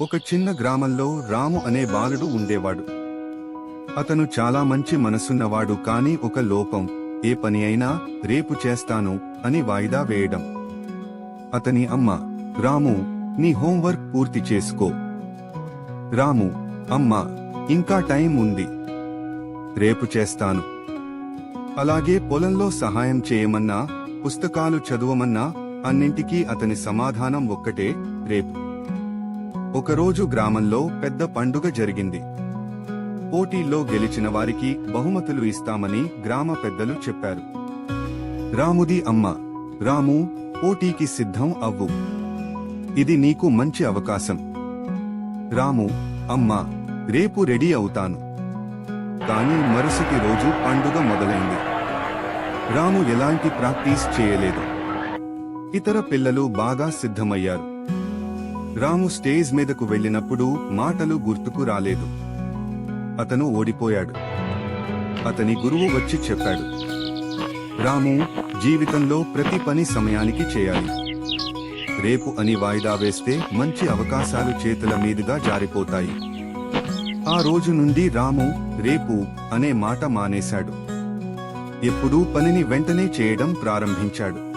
ఒక చిన్న గ్రామంలో రాము అనే బాలుడు ఉండేవాడు. అతను చాలా మంచి మనసున్నవాడు కానీ ఒక లోపం. ఏ పని అయినా రేపు చేస్తాను అని వాయిదా వేయడం. అతని అమ్మ రాము నీ హోంవర్క్ పూర్తి చేసుకో. రాము అమ్మ ఇంకా టైం ఉంది. రేపు చేస్తాను. అలాగే పొలంలో సహాయం చేయమన్నా పుస్తకాలు చదవమన్నా అన్నింటికీ అతని సమాధానం ఒక్కటే రేపు. ఒకరోజు గ్రామంలో పెద్ద పండుగ జరిగింది. పోటీల్లో గెలిచిన వారికి బహుమతులు ఇస్తామని గ్రామ పెద్దలు చెప్పారు. రాముది అమ్మ రాము పోటీకి సిద్ధం అవ్వు. ఇది నీకు మంచి అవకాశం. రాము అమ్మ రేపు రెడీ అవుతాను. కానీ మరుసటి రోజు పండుగ మొదలైంది. రాము ఎలాంటి ప్రాక్టీస్ చేయలేదు. ఇతర పిల్లలు బాగా సిద్ధమయ్యారు. రాము స్టేజ్ మీదకు వెళ్ళినప్పుడు మాటలు గుర్తుకు రాలేదు. అతను ఓడిపోయాడు. అతని గురువు వచ్చి చెప్పాడు. రాము జీవితంలో ప్రతి పని సమయానికి చేయాలి. రేపు అని వాయిదా వేస్తే మంచి అవకాశాలు చేతుల మీదుగా జారిపోతాయి. ఆ రోజు నుండి రాము రేపు అనే మాట మానేశాడు. ఎప్పుడూ పనిని వెంటనే చేయడం ప్రారంభించాడు.